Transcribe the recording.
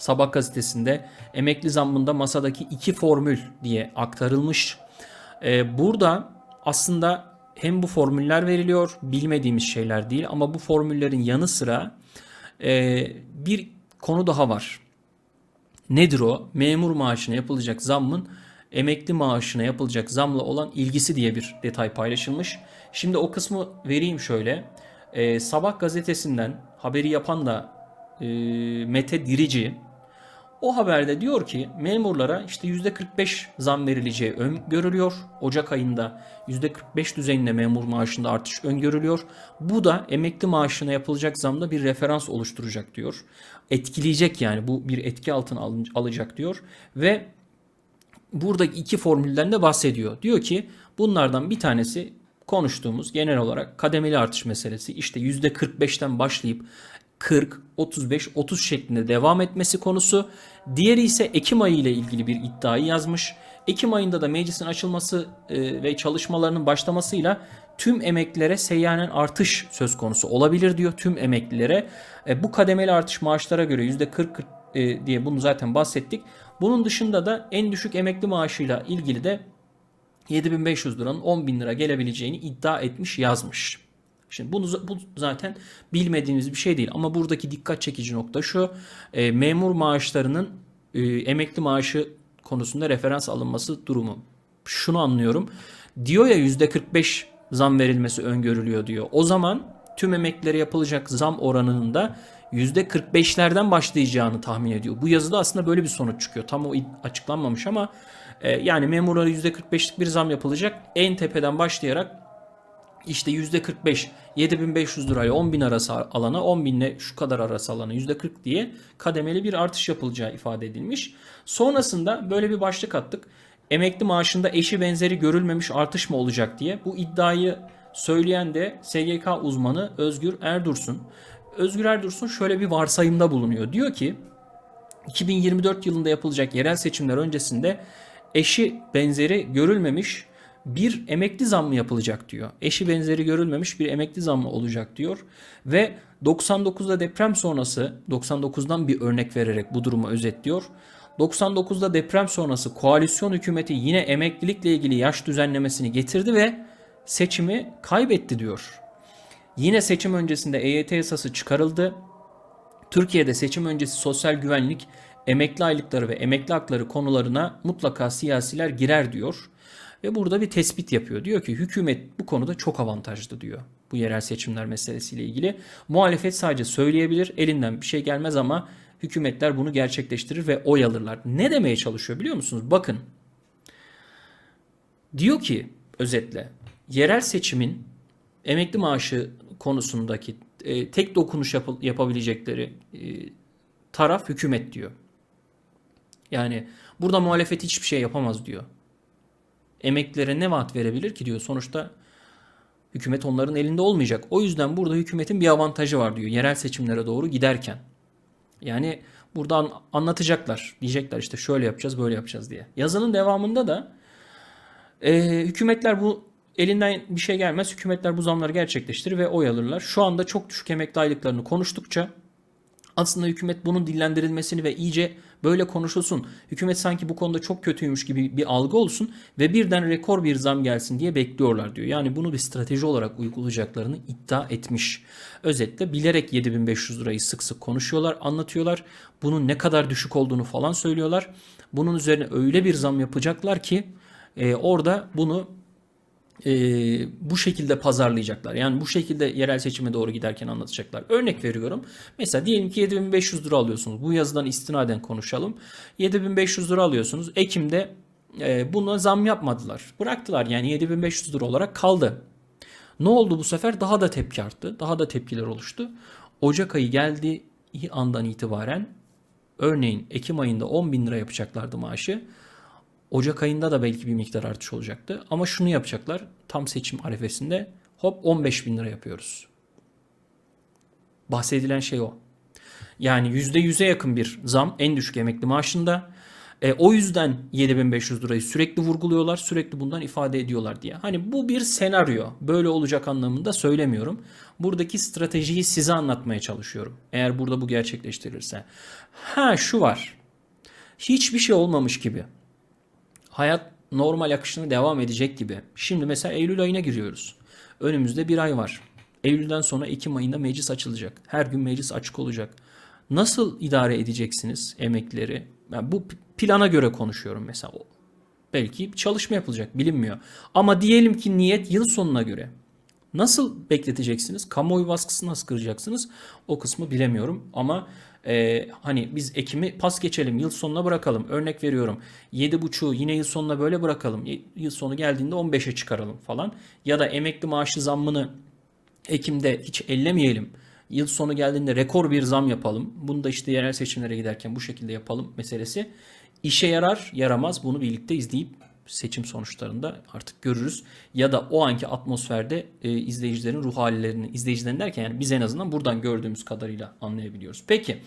Sabah gazetesinde emekli zammında masadaki iki formül diye aktarılmış. Ee, burada aslında hem bu formüller veriliyor, bilmediğimiz şeyler değil ama bu formüllerin yanı sıra e, bir konu daha var. Nedir o? Memur maaşına yapılacak zammın emekli maaşına yapılacak zamla olan ilgisi diye bir detay paylaşılmış. Şimdi o kısmı vereyim şöyle. Ee, Sabah gazetesinden haberi yapan da e, Mete Dirici o haberde diyor ki memurlara işte %45 zam verileceği öngörülüyor. Ocak ayında %45 düzeyinde memur maaşında artış öngörülüyor. Bu da emekli maaşına yapılacak zamda bir referans oluşturacak diyor. Etkileyecek yani bu bir etki altına alacak diyor. Ve buradaki iki formülden de bahsediyor. Diyor ki bunlardan bir tanesi konuştuğumuz genel olarak kademeli artış meselesi. İşte %45'ten başlayıp 40, 35, 30 şeklinde devam etmesi konusu. Diğeri ise Ekim ayı ile ilgili bir iddiayı yazmış. Ekim ayında da meclisin açılması e, ve çalışmalarının başlamasıyla tüm emeklilere seyyanen artış söz konusu olabilir diyor tüm emeklilere. E, bu kademeli artış maaşlara göre %40 e, diye bunu zaten bahsettik. Bunun dışında da en düşük emekli maaşıyla ilgili de 7500 liranın 10 bin lira gelebileceğini iddia etmiş yazmış. Şimdi bunu bu zaten bilmediğimiz bir şey değil ama buradaki dikkat çekici nokta şu e, memur maaşlarının e, emekli maaşı konusunda referans alınması durumu. Şunu anlıyorum. Diyor ya %45 zam verilmesi öngörülüyor diyor. O zaman tüm emeklilere yapılacak zam oranının da %45'lerden başlayacağını tahmin ediyor. Bu yazıda aslında böyle bir sonuç çıkıyor. Tam o açıklanmamış ama e, yani memurlara %45'lik bir zam yapılacak. En tepeden başlayarak işte %45 7500 lirayla 10 bin arası alana 10 binle şu kadar arası alana %40 diye kademeli bir artış yapılacağı ifade edilmiş. Sonrasında böyle bir başlık attık. Emekli maaşında eşi benzeri görülmemiş artış mı olacak diye. Bu iddiayı söyleyen de SGK uzmanı Özgür Erdursun. Özgür Erdursun şöyle bir varsayımda bulunuyor. Diyor ki 2024 yılında yapılacak yerel seçimler öncesinde eşi benzeri görülmemiş bir emekli zammı yapılacak diyor. Eşi benzeri görülmemiş bir emekli zammı olacak diyor. Ve 99'da deprem sonrası 99'dan bir örnek vererek bu durumu özetliyor. 99'da deprem sonrası koalisyon hükümeti yine emeklilikle ilgili yaş düzenlemesini getirdi ve seçimi kaybetti diyor. Yine seçim öncesinde EYT yasası çıkarıldı. Türkiye'de seçim öncesi sosyal güvenlik, emekli aylıkları ve emekli hakları konularına mutlaka siyasiler girer diyor. Ve burada bir tespit yapıyor. Diyor ki hükümet bu konuda çok avantajlı diyor. Bu yerel seçimler meselesiyle ilgili. Muhalefet sadece söyleyebilir, elinden bir şey gelmez ama hükümetler bunu gerçekleştirir ve oy alırlar. Ne demeye çalışıyor biliyor musunuz? Bakın. Diyor ki özetle yerel seçimin emekli maaşı konusundaki e, tek dokunuş yap- yapabilecekleri e, taraf hükümet diyor. Yani burada muhalefet hiçbir şey yapamaz diyor. Emeklilere ne vaat verebilir ki diyor. Sonuçta hükümet onların elinde olmayacak. O yüzden burada hükümetin bir avantajı var diyor. Yerel seçimlere doğru giderken. Yani buradan anlatacaklar. Diyecekler işte şöyle yapacağız böyle yapacağız diye. Yazının devamında da e, hükümetler bu elinden bir şey gelmez. Hükümetler bu zamları gerçekleştirir ve oy alırlar. Şu anda çok düşük emekli aylıklarını konuştukça aslında hükümet bunun dillendirilmesini ve iyice böyle konuşulsun. Hükümet sanki bu konuda çok kötüymüş gibi bir algı olsun ve birden rekor bir zam gelsin diye bekliyorlar diyor. Yani bunu bir strateji olarak uygulayacaklarını iddia etmiş. Özetle bilerek 7500 lirayı sık sık konuşuyorlar, anlatıyorlar. Bunun ne kadar düşük olduğunu falan söylüyorlar. Bunun üzerine öyle bir zam yapacaklar ki e, orada bunu e, bu şekilde pazarlayacaklar. Yani bu şekilde yerel seçime doğru giderken anlatacaklar. Örnek veriyorum. Mesela diyelim ki 7500 lira alıyorsunuz. Bu yazıdan istinaden konuşalım. 7500 lira alıyorsunuz. Ekim'de e, buna zam yapmadılar. Bıraktılar yani 7500 lira olarak kaldı. Ne oldu bu sefer? Daha da tepki arttı. Daha da tepkiler oluştu. Ocak ayı geldiği andan itibaren örneğin Ekim ayında 10 bin lira yapacaklardı maaşı. Ocak ayında da belki bir miktar artış olacaktı. Ama şunu yapacaklar. Tam seçim arifesinde hop 15 bin lira yapıyoruz. Bahsedilen şey o. Yani %100'e yakın bir zam en düşük emekli maaşında. E, o yüzden 7500 lirayı sürekli vurguluyorlar, sürekli bundan ifade ediyorlar diye. Hani bu bir senaryo. Böyle olacak anlamında söylemiyorum. Buradaki stratejiyi size anlatmaya çalışıyorum. Eğer burada bu gerçekleştirilirse. Ha şu var. Hiçbir şey olmamış gibi. Hayat normal akışına devam edecek gibi. Şimdi mesela Eylül ayına giriyoruz. Önümüzde bir ay var. Eylül'den sonra Ekim ayında meclis açılacak. Her gün meclis açık olacak. Nasıl idare edeceksiniz emekleri? Yani bu plana göre konuşuyorum mesela. Belki çalışma yapılacak bilinmiyor. Ama diyelim ki niyet yıl sonuna göre. Nasıl bekleteceksiniz? Kamuoyu baskısını nasıl kıracaksınız? O kısmı bilemiyorum ama e, hani biz Ekim'i pas geçelim, yıl sonuna bırakalım. Örnek veriyorum 7.5'u yine yıl sonuna böyle bırakalım. Yıl sonu geldiğinde 15'e çıkaralım falan. Ya da emekli maaşı zammını Ekim'de hiç ellemeyelim. Yıl sonu geldiğinde rekor bir zam yapalım. Bunu da işte yerel seçimlere giderken bu şekilde yapalım meselesi. İşe yarar, yaramaz bunu birlikte izleyip seçim sonuçlarında artık görürüz. Ya da o anki atmosferde e, izleyicilerin ruh hallerini, izleyicilerin derken yani biz en azından buradan gördüğümüz kadarıyla anlayabiliyoruz. Peki